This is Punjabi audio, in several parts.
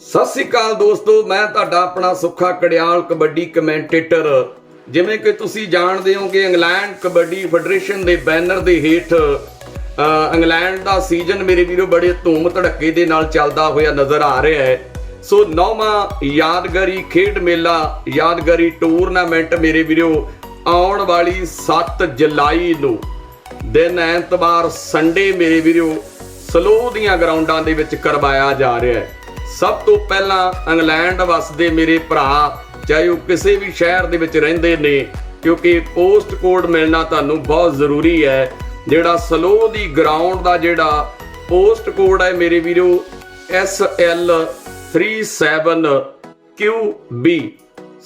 ਸਤਿ ਸ੍ਰੀ ਅਕਾਲ ਦੋਸਤੋ, ਮੈਂ ਤੁਹਾਡਾ ਆਪਣਾ ਸੁੱਖਾ ਕੜਿਆਲ ਕਬੱਡੀ ਕਮੈਂਟੇਟਰ। ਜਿਵੇਂ ਕਿ ਤੁਸੀਂ ਜਾਣਦੇ ਹੋ ਕਿ ਇੰਗਲੈਂਡ ਕਬੱਡੀ ਫੈਡਰੇਸ਼ਨ ਦੇ ਬੈਨਰ ਦੇ ਹੇਠ ਇੰਗਲੈਂਡ ਦਾ ਸੀਜ਼ਨ ਮੇਰੇ ਵੀਰੋ ਬੜੇ ਧੂਮ ਧੜੱਕੇ ਦੇ ਨਾਲ ਚੱਲਦਾ ਹੋਇਆ ਨਜ਼ਰ ਆ ਰਿਹਾ ਹੈ। ਸੋ ਨੌਵਾਂ ਯਾਦਗਾਰੀ ਖੇਡ ਮੇਲਾ, ਯਾਦਗਾਰੀ ਟੂਰਨਾਮੈਂਟ ਮੇਰੇ ਵੀਰੋ, ਆਉਣ ਵਾਲੀ 7 ਜੁਲਾਈ ਨੂੰ। ਦਿਨ ਐਤਵਾਰ ਸੰਡੇ ਮੇਰੇ ਵੀਰੋ, ਸਲੋ ਦੀਆਂ ਗਰਾਊਂਡਾਂ ਦੇ ਵਿੱਚ ਕਰਵਾਇਆ ਜਾ ਰਿਹਾ ਹੈ। ਸਭ ਤੋਂ ਪਹਿਲਾਂ ਇੰਗਲੈਂਡ ਵਸਦੇ ਮੇਰੇ ਭਰਾ, ਚਾਹੇ ਉਹ ਕਿਸੇ ਵੀ ਸ਼ਹਿਰ ਦੇ ਵਿੱਚ ਰਹਿੰਦੇ ਨੇ, ਕਿਉਂਕਿ ਪੋਸਟ ਕੋਡ ਮਿਲਣਾ ਤੁਹਾਨੂੰ ਬਹੁਤ ਜ਼ਰੂਰੀ ਹੈ। ਜਿਹੜਾ ਸਲੋ ਦੀ ਗਰਾਊਂਡ ਦਾ ਜਿਹੜਾ ਪੋਸਟ ਕੋਡ ਹੈ ਮੇਰੇ ਵੀਰੋ SL 37QB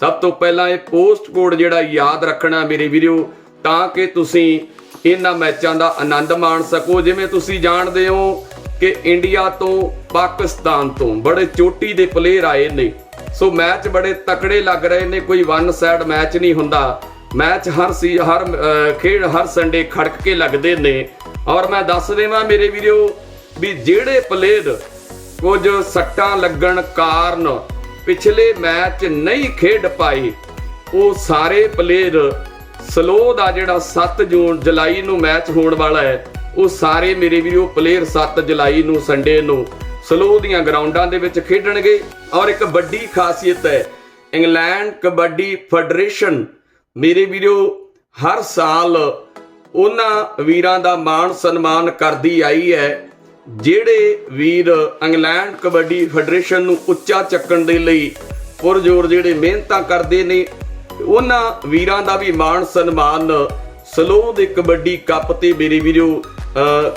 ਸਭ ਤੋਂ ਪਹਿਲਾਂ ਇਹ ਪੋਸਟ ਕੋਡ ਜਿਹੜਾ ਯਾਦ ਰੱਖਣਾ ਮੇਰੇ ਵੀਰੋ, ਤਾਂ ਕਿ ਤੁਸੀਂ ਇਹਨਾਂ ਮੈਚਾਂ ਦਾ ਆਨੰਦ ਮਾਣ ਸਕੋ। ਜਿਵੇਂ ਤੁਸੀਂ ਜਾਣਦੇ ਹੋ ਕਿ ਇੰਡੀਆ ਤੋਂ ਪਾਕਿਸਤਾਨ ਤੋਂ ਬੜੇ ਚੋਟੀ ਦੇ ਪਲੇਅਰ ਆਏ ਨੇ। ਸੋ ਮੈਚ ਬੜੇ ਤਕੜੇ ਲੱਗ ਰਹੇ ਨੇ, ਕੋਈ ਵਨ ਸਾਈਡ ਮੈਚ ਨਹੀਂ ਹੁੰਦਾ। ਮੈਚ ਹਰ ਸੀ, ਹਰ ਖੇਡ ਹਰ ਸੰਡੇ ਖੜਕ ਕੇ ਲੱਗਦੇ ਨੇ। ਔਰ ਮੈਂ ਦੱਸ ਦੇਵਾਂ ਮੇਰੇ ਵੀਰੋ ਵੀ ਜਿਹੜੇ ਪਲੇਅਰ ਕੁਝ ਸੱਟਾਂ ਲੱਗਣ ਕਾਰਨ ਪਿਛਲੇ ਮੈਚ ਨਹੀਂ ਖੇਡ ਪਾਏ, ਉਹ ਸਾਰੇ ਪਲੇਅਰ ਸਲੋ ਦਾ ਜਿਹੜਾ 7 ਜੂਨ ਜੁਲਾਈ ਨੂੰ ਮੈਚ ਹੋਣ ਵਾਲਾ ਹੈ। ਉਹ ਸਾਰੇ ਮੇਰੇ ਵੀਰੋ ਪਲੇਅਰ 7 ਜੁਲਾਈ ਨੂੰ ਸੰਡੇ ਨੂੰ ਸਲੋ ਦੀਆਂ ਗਰਾਊਂਡਾਂ ਦੇ ਵਿੱਚ ਖੇਡਣਗੇ ਔਰ ਇੱਕ ਵੱਡੀ ਖਾਸੀਅਤ ਹੈ, ਇੰਗਲੈਂਡ ਕਬੱਡੀ ਫੈਡਰੇਸ਼ਨ। ਮੇਰੇ ਵੀਰੋ, ਹਰ ਸਾਲ ਉਹਨਾਂ ਵੀਰਾਂ ਦਾ ਮਾਣ ਸਨਮਾਨ ਕਰਦੀ ਆਈ ਹੈ, ਜਿਹੜੇ ਵੀਰ ਇੰਗਲੈਂਡ ਕਬੱਡੀ ਫੈਡਰੇਸ਼ਨ ਨੂੰ ਉੱਚਾ ਚੱਕਣ ਦੇ ਲਈ ਪੁਰਜੋਰ ਜਿਹੜੇ ਮਿਹਨਤਾਂ ਕਰਦੇ ਨੇ, ਉਹਨਾਂ ਵੀਰਾਂ ਦਾ ਵੀ ਮਾਣ ਸਨਮਾਨ ਸਲੋ ਦੇ ਕਬੱਡੀ ਕੱਪ ਤੇ ਮੇਰੇ ਵੀਰੋ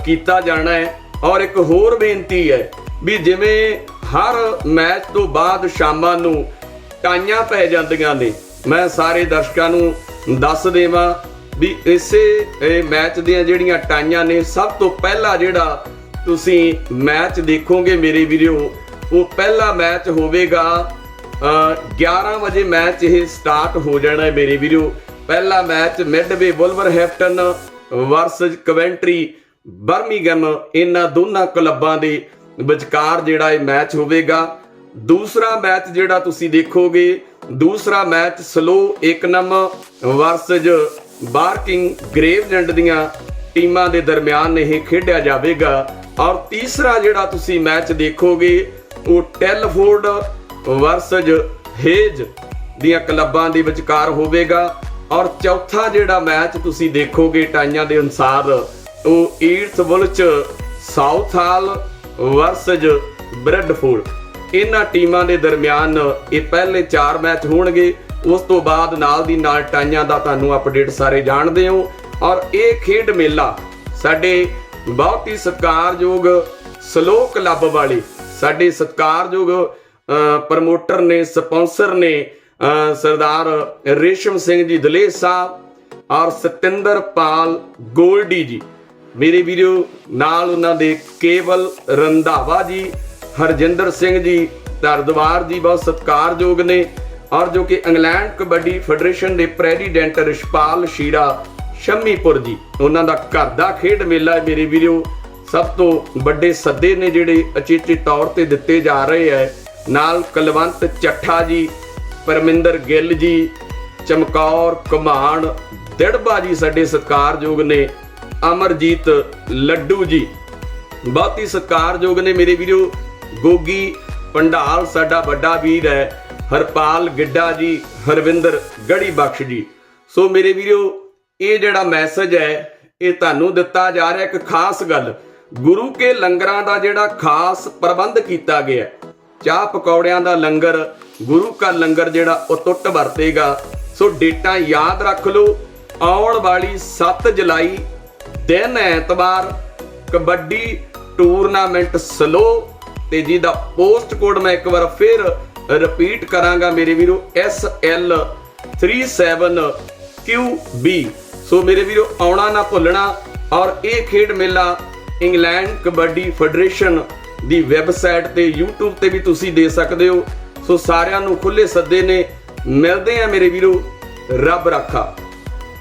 ਕੀਤਾ ਜਾਣਾ ਹੈ। ਔਰ ਇੱਕ ਹੋਰ ਬੇਨਤੀ ਹੈ ਵੀ ਜਿਵੇਂ ਹਰ ਮੈਚ ਤੋਂ ਬਾਅਦ ਸ਼ਾਮਾਂ ਨੂੰ ਟਾਈਆਂ ਪੈ ਜਾਂਦੀਆਂ ਨੇ ਮੈਂ ਸਾਰੇ ਦਰਸ਼ਕਾਂ ਨੂੰ ਦੱਸ ਦੇਵਾਂ ਵੀ ਇਸੇ ਮੈਚ ਦੀਆਂ ਜਿਹੜੀਆਂ ਟਾਈਆਂ ਨੇ ਸਭ ਤੋਂ ਪਹਿਲਾ ਜਿਹੜਾ ਤੁਸੀਂ ਮੈਚ ਦੇਖੋਗੇ ਮੇਰੇ ਵੀਰੋ ਉਹ ਪਹਿਲਾ ਮੈਚ ਹੋਵੇਗਾ ਅ, 11 ਵਜੇ ਮੈਚ ਇਹ ਸਟਾਰਟ ਹੋ ਜਾਣਾ ਹੈ ਮੇਰੇ ਵੀਰੋ। ਪਹਿਲਾ match midway Wolverhampton versus Coventry Birmingham ਇਹਨਾਂ ਦੋਨਾਂ ਕਲੱਬਾਂ ਦੇ ਵਿਚਕਾਰ ਜਿਹੜਾ ਇਹ ਮੈਚ ਹੋਵੇਗਾ। ਦੂਸਰਾ ਮੈਚ ਜਿਹੜਾ ਤੁਸੀਂ ਦੇਖੋਗੇ, ਦੂਸਰਾ ਮੈਚ ਸਲੋ ਏਕਨਮ ਵਰਸਜ ਬਾਰਕਿੰਗ ਗ੍ਰੇਵਜੈਂਡ ਦੀਆਂ ਟੀਮਾਂ ਦੇ ਦਰਮਿਆਨ ਇਹ ਖੇਡਿਆ ਜਾਵੇਗਾ। ਔਰ ਤੀਸਰਾ ਜਿਹੜਾ ਤੁਸੀਂ ਮੈਚ ਦੇਖੋਗੇ, ਉਹ ਟੈਲਫੋਰਡ ਵਰਸਜ ਹੇਜ ਦੀਆਂ ਕਲੱਬਾਂ ਦੇ ਵਿਚਕਾਰ ਹੋਵੇਗਾ। ਔਰ ਚੌਥਾ ਜਿਹੜਾ ਮੈਚ ਤੁਸੀਂ ਦੇਖੋਗੇ, ਟਾਈਆਂ ਦੇ ਅਨੁਸਾਰ ਉਹ ਈਟਸ ਸਾਊਥ ਹਾਲ ਵਰਸਜ ਬ੍ਰੈਡਫੋਰਡ ਇਹਨਾਂ ਟੀਮਾਂ ਦੇ ਦਰਮਿਆਨ ਇਹ ਪਹਿਲੇ 4 ਮੈਚ ਹੋਣਗੇ। ਉਸ ਤੋਂ ਬਾਅਦ ਨਾਲ ਦੀ ਨਾਲ ਟਾਈਆਂ ਦਾ ਤੁਹਾਨੂੰ ਅਪਡੇਟ ਸਾਰੇ ਜਾਣਦੇ ਹੋ। ਔਰ ਇਹ ਖੇਡ ਮੇਲਾ ਸਾਡੇ ਬਹੁਤ ਹੀ ਸਤਿਕਾਰਯੋਗ ਸਲੋ ਕਲੱਬ ਵਾਲੇ, ਸਾਡੇ ਸਤਿਕਾਰਯੋਗ ਪ੍ਰਮੋਟਰ ਨੇ, ਸਪਾਂਸਰ ਨੇ ਸਰਦਾਰ ਰੇਸ਼ਮ ਸਿੰਘ ਜੀ ਦਲੇਰ ਸਾਹਿਬ ਔਰ ਸਤਿੰਦਰ ਪਾਲ ਗੋਲਡੀ ਜੀ। ਮੇਰੇ ਵੀਡੀਓ ਨਾਲ ਉਹਨਾਂ ਦੇ ਕੇਵਲ ਰੰਧਾਵਾ ਜੀ, ਹਰਜਿੰਦਰ ਸਿੰਘ ਜੀ, ਧਰਦਵਾਰ ਜੀ ਬਹੁਤ ਸਤਿਕਾਰਯੋਗ ਨੇ ਔਰ ਜੋ ਕਿ ਇੰਗਲੈਂਡ ਕਬੱਡੀ ਫੈਡਰੇਸ਼ਨ ਦੇ ਪ੍ਰੈਜ਼ੀਡੈਂਟ ਰਿਸ਼ਪਾਲ ਸ਼ੀਰਾ ਸ਼ੰਮੀਪੁਰ ਜੀ। ਉਹਨਾਂ ਦਾ ਘਰ ਦਾ ਖੇਡ ਮੇਲਾ ਹੈ ਮੇਰੇ ਵੀਰੋ। ਸਭ ਤੋਂ ਵੱਡੇ ਸੱਦੇ ਨੇ ਜਿਹੜੇ ਅਚੇਚੇ ਤੌਰ ਤੇ ਦਿੱਤੇ ਜਾ ਰਹੇ ਹੈ। ਨਾਲ ਕਲਵੰਤ ਚੱਠਾ ਜੀ, ਪਰਮਿੰਦਰ ਗਿੱਲ ਜੀ, ਚਮਕੌਰ, ਕਮਾਨ, ਦਿੜਬਾ ਜੀ ਸਾਡੇ ਸਤਿਕਾਰਯੋਗ ਨੇ। ਅਮਰਜੀਤ ਲੱਡੂ ਜੀ। ਬਹੁਤ ਹੀ ਸਤਿਕਾਰਯੋਗ ਨੇ ਮੇਰੇ ਵੀਰੋ, ਗੋਗੀ ਪੰਡਾਲ ਸਾਡਾ ਵੱਡਾ ਵੀਰ ਹੈ, ਹਰਪਾਲ ਗਿੱਡਾ ਜੀ, ਹਰਵਿੰਦਰ ਗੜੀ ਬਖਸ਼ ਜੀ। ਸੋ ਮੇਰੇ ਵੀਰੋ, ਇਹ ਜਿਹੜਾ ਮੈਸੇਜ ਹੈ, ਇਹ ਤੁਹਾਨੂੰ ਦਿੱਤਾ ਜਾ ਰਿਹਾ ਇੱਕ ਖਾਸ ਗੱਲ। ਗੁਰੂ ਕੇ ਲੰਗਰਾਂ ਦਾ ਜਿਹੜਾ ਖਾਸ ਪ੍ਰਬੰਧ ਕੀਤਾ ਗਿਆ ਚਾਹ ਪਕੌੜਿਆਂ ਦਾ ਲੰਗਰ, ਗੁਰੂ ਕਾ ਲੰਗਰ ਜਿਹੜਾ ਉਹ ਟੁੱਟ ਵਰਤੇਗਾ। ਸੋ ਡੇਟਾ ਯਾਦ ਰੱਖ ਲਓ, ਆਉਣ ਵਾਲੀ 7 ਜੁਲਾਈ ਦਿਨ ਐਤਵਾਰ ਕਬੱਡੀ ਟੂਰਨਾਮੈਂਟ ਸਲੋ ਤੇ ਜਿਹਦਾ ਪੋਸਟ ਕੋਡ ਮੈਂ ਇੱਕ ਵਾਰ ਫਿਰ ਰਿਪੀਟ ਕਰਾਂਗਾ ਮੇਰੇ ਵੀਰੋ SL 37QB ਸੋ ਮੇਰੇ ਵੀਰੋ, ਆਉਣਾ ਨਾ ਭੁੱਲਣਾ ਔਰ ਇਹ ਖੇਡ ਮੇਲਾ ਇੰਗਲੈਂਡ ਕਬੱਡੀ ਫੈਡਰੇਸ਼ਨ ਦੀ ਵੈਬਸਾਈਟ ਤੇ YouTube ਤੇ ਵੀ ਤੁਸੀਂ ਦੇ ਸਕਦੇ ਹੋ। ਸੋ ਸਾਰਿਆਂ ਨੂੰ ਖੁੱਲੇ ਸੱਦੇ ਨੇ। ਮਿਲਦੇ ਆ ਮੇਰੇ ਵੀਰੋ, ਰੱਬ ਰਾਖਾ।